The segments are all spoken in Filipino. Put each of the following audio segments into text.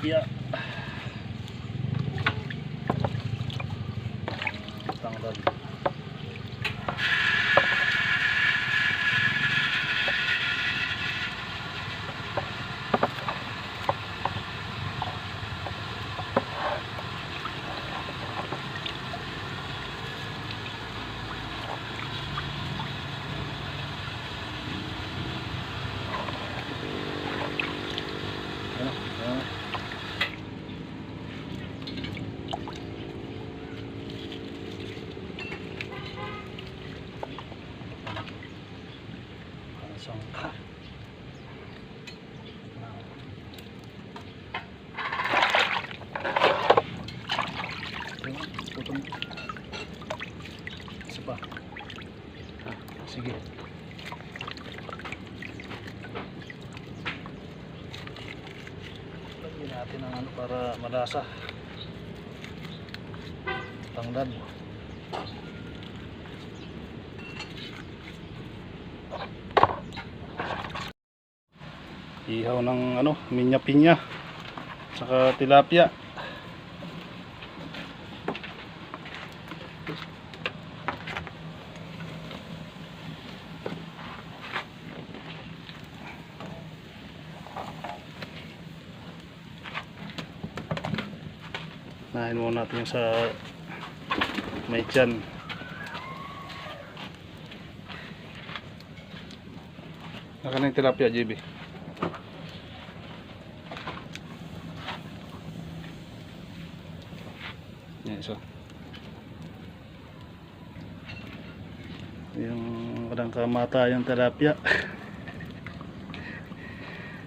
tilapia tanglad Ano? Ano? Pasang ka. Putong. Isa pa. Ah, sige. Lagyan natin ng ano para malasa. Tanglad. Ihaw ng ano, minya-pinya. Saka tilapia. Nahin muna natin sa may tiyan. Naka na yung tilapia, JB. Yan, isa. Yung walang kamatayang tilapia.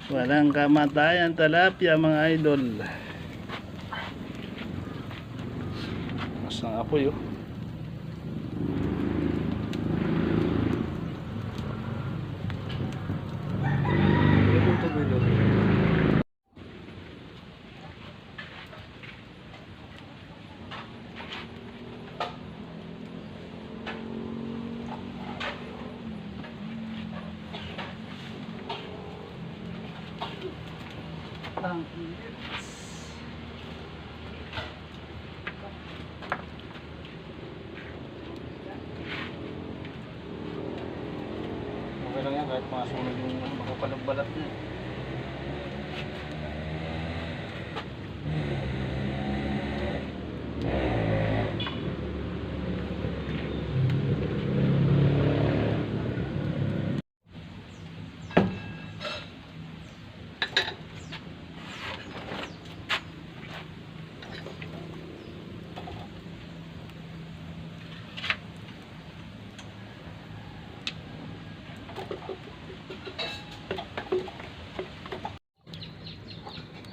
walang kamatayang tilapia mga idol. Mas ng apoy oh. Ang init. Okay lang yan kahit masunog yung makapalang balat niya.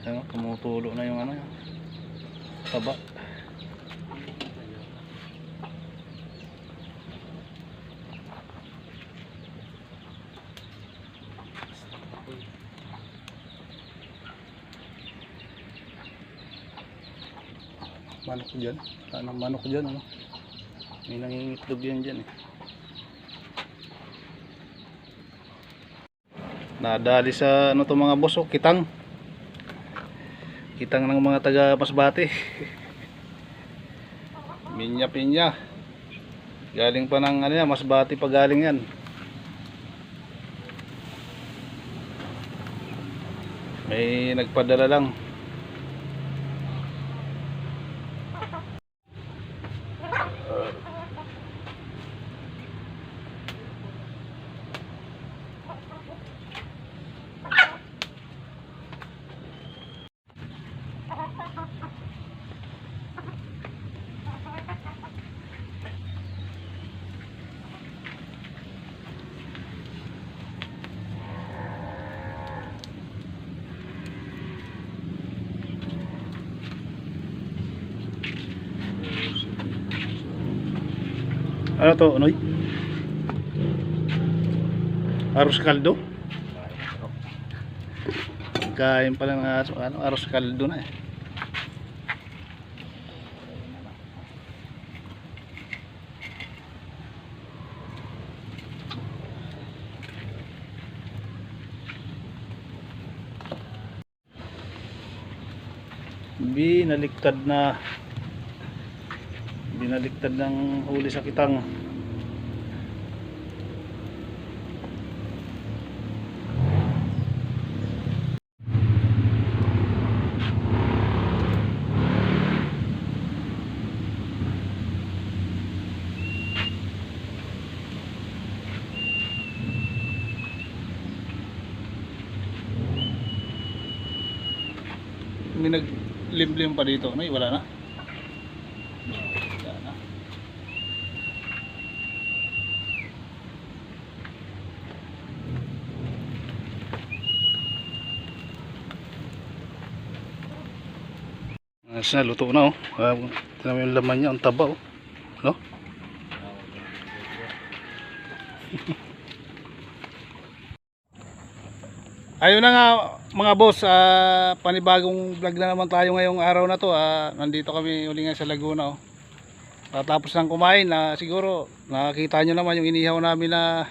Ayun, tumutulo na yung ano. Taba. Manok dyan. Ano manok dyan ano? May nangingitlog yan dyan eh. Nadali sa ano to mga boss oh, kitang. Kitang ng mga taga Masbate. Minya pinya. Galing pa ng ano yan, Masbate pa galing yan. May nagpadala lang. Ano to, Unoy? Aros kaldo? Kain pala ng aso, ano, aros kaldo na eh. binaliktad na binaliktad ng huli sa kitang. May naglimlim pa dito. Ano wala na Ayos na, luto na oh. Uh, mo yung laman niya, ang taba oh. Ano? Ayun na nga mga boss, ah, panibagong vlog na naman tayo ngayong araw na to. ah. nandito kami uli nga sa Laguna. Oh. Tatapos lang kumain na siguro nakakita nyo naman yung inihaw namin na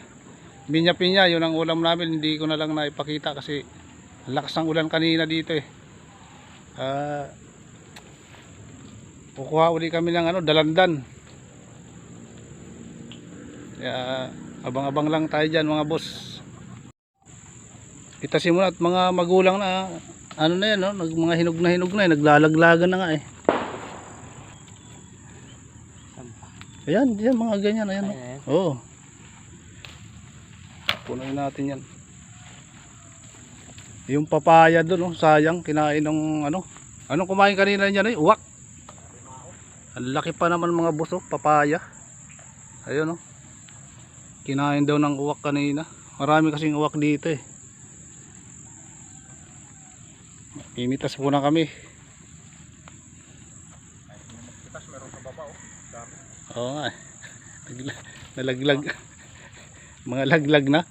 binya-pinya. Yun ang ulam namin. Hindi ko na lang naipakita kasi lakas ng ulan kanina dito eh. Ah, kukuha uli kami ng ano, dalandan. Kaya abang-abang lang tayo dyan mga boss. Itasin mo na at mga magulang na ano na yan, no? Nag, mga hinog na hinog na eh, naglalaglagan na nga eh. Ayan, yan mga ganyan, ayan. no? Oo. Punuin natin yan. Yung papaya doon, oh, sayang, kinain ng ano. Anong kumain kanina niyan eh? Uwak. Laki pa naman mga buso, papaya. Ayun oh. Kinain daw ng uwak kanina. Marami kasing uwak dito eh. Imitas muna kami. Oo nga. eh. Nalaglag. Mga laglag na.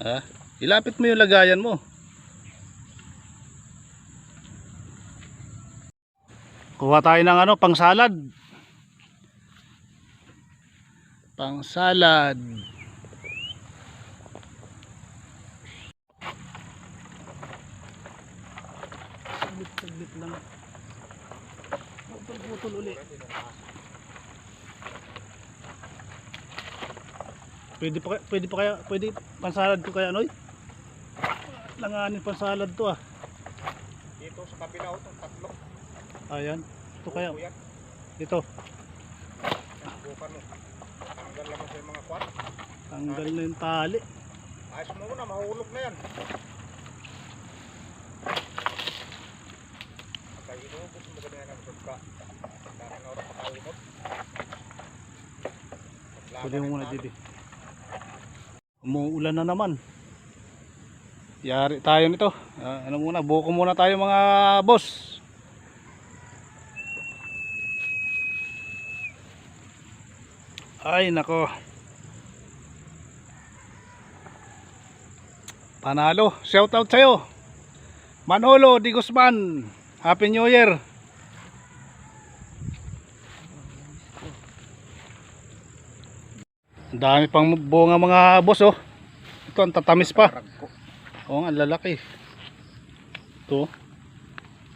Ha? Ilapit mo yung lagayan mo. Kuha tayo ng ano, pang salad. Pang salad. Saglit, lang. Putol-putol uli. Pwede pa kaya, pwede pa kaya, pwede pansalad to kaya Noy? Langanin pansalad to ah. Dito sa kabila oh, itong tatlo. Ayan. Ito kaya, ito. bukan mo. Tanggal lang sa mga kwan. Tanggal na yung tali. Ayos mo muna, mahulog na yan. Pagka inubos mo ganyan ang sugka. Dami na oras pakalimot. Pwede mo muna dito. Umuulan na naman. Yari tayo nito. Ah, ano muna, buko muna tayo mga boss. Ay nako. Panalo. Shout out sa'yo. Manolo Di Guzman. Happy New Year. Dami pang bunga mga boss oh. Ito ang tatamis pa. Oo nga, lalaki. Ito.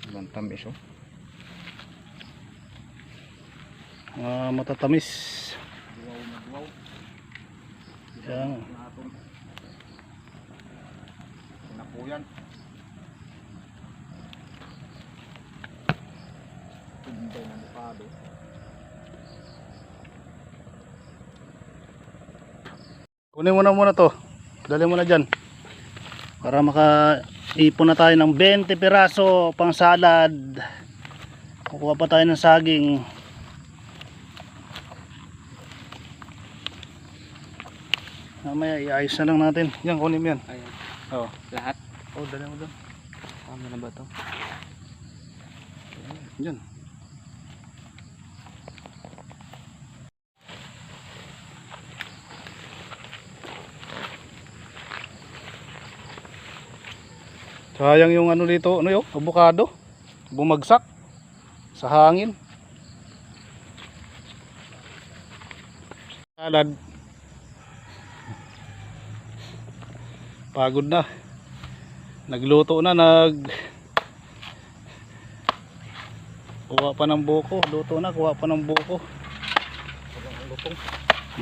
Ibang tamis oh. Mga matatamis. Duwaw na duwaw. Yan. Natong. Napuyan. Tumbay na bukado. Kunin mo na muna to. Dali mo na dyan. Para makaipon na tayo ng 20 piraso pang salad. Kukuha pa tayo ng saging. Mamaya iayos na lang natin. Yan, kunin mo yan. Ayan. Oo. Lahat? Oh, dali mo doon. Tama na ba to? Yan. Sayang yung ano dito, ano yun, avocado. Bumagsak sa hangin. Salad. Pagod na. Nagluto na, nag kuha pa ng buko. Luto na, kuha pa ng buko. Lutong.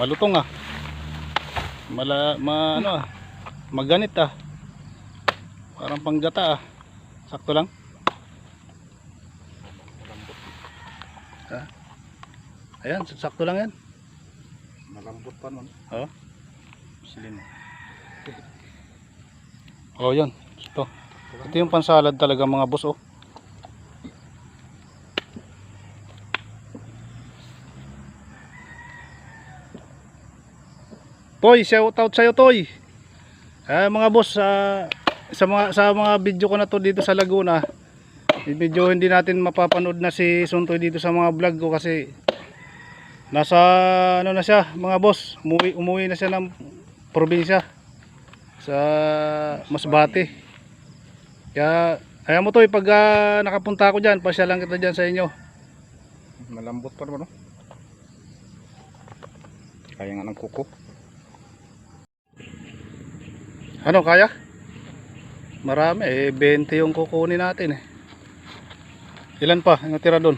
Malutong ah. Mala, ma, ano ah. Maganit ah. Parang panggata ah. Sakto lang. Malambot. Ah. Ayan, sakto lang yan. Malambot pa nun. Oh. Slim. Oh, yun. Ito. Ito yung pansalad talaga mga boss oh. Toy, shout out sa'yo Toy. Ah, mga boss, sa sa mga sa mga video ko na to dito sa Laguna. Medyo hindi natin mapapanood na si Suntoy dito sa mga vlog ko kasi nasa ano na siya, mga boss, umuwi, umuwi na siya ng probinsya sa Masbate. Kaya ayaw mo to pag ah, nakapunta ako diyan, pasya lang kita diyan sa inyo. Malambot pa naman. No? Kaya nga ng kuko. Ano kaya? Marami eh 20 yung kukunin natin eh. Ilan pa yung tira doon?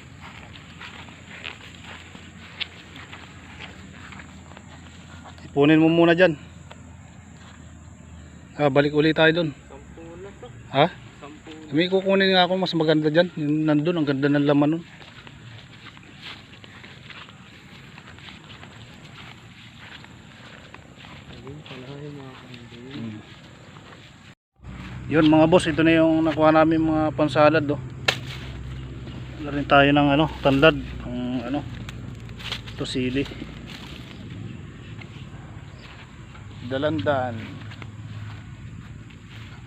Ipunin mo muna diyan. Ah, balik ulit tayo doon. Ha? May kukunin nga ako mas maganda diyan. Yung nandun, ang ganda ng laman nun. Yun mga boss, ito na yung nakuha namin mga pansalad oh. Wala rin tayo ng ano, tanlad, ang ano, ito sili. Dalandan.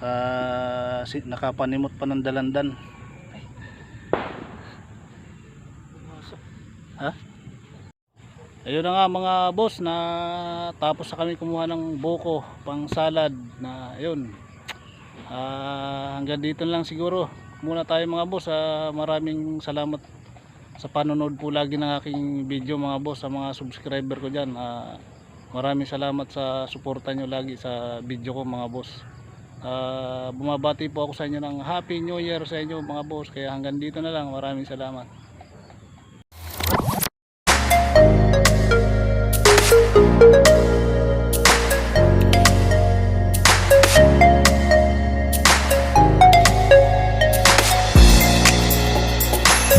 Ah, si, nakapanimot pa ng dalandan. Ha? Ayun na nga mga boss na tapos na kami kumuha ng buko pang salad na ayun Ah, hanggang dito lang siguro muna tayo mga boss. Ah, maraming salamat sa panonood po lagi ng aking video mga boss sa mga subscriber ko diyan. Ah, maraming salamat sa suporta nyo lagi sa video ko mga boss. Ah, bumabati po ako sa inyo ng Happy New Year sa inyo mga boss. Kaya hanggang dito na lang. Maraming salamat.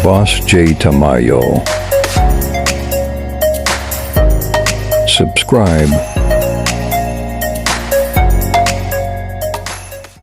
Boss J. Tamayo. Subscribe